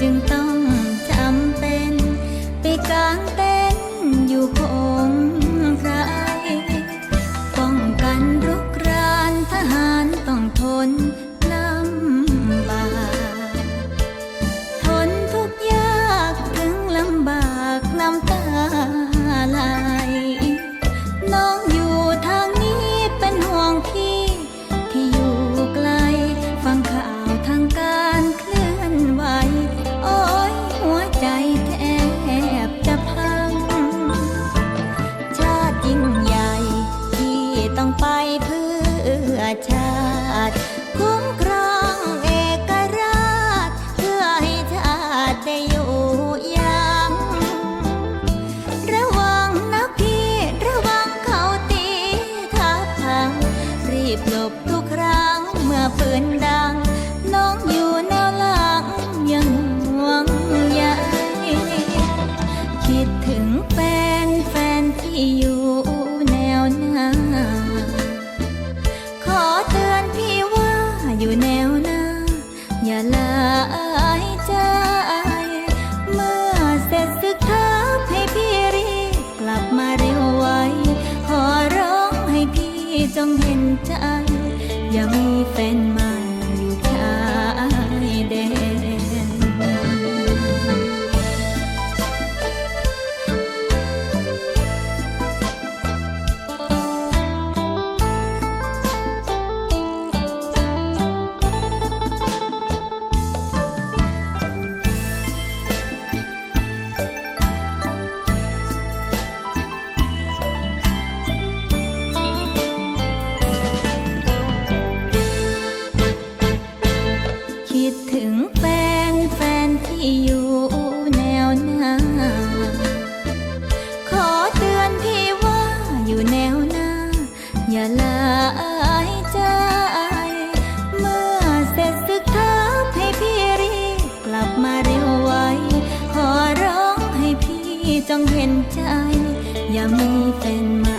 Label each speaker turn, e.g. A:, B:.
A: จึงต้องจำเป็น ไปกลาง ชาติ คุ้มครองเอกราช เพื่อให้ชาติได้อยู่ยัง ระวังนะพี่ ระวังเขาตีทับทางรีบหลบทุกครั้งเมื่อปืนดัง น้องอยู่แนวหลังยังห่วงใยคิดถึงแฟนแฟนที่อยู่ แนวหน้า อย่าลายใจ ดถึงแฟนแฟนที่อยู่แนวหน้า ขอเตือนพี่ว่าอยู่แนวหน้า อย่าลายใจเมื่อเสร็จศึกทับให้พี่รีบกลับมาเร็วไวขอร้องให้พี่จงเห็นใจ อย่ามีแฟนใหม่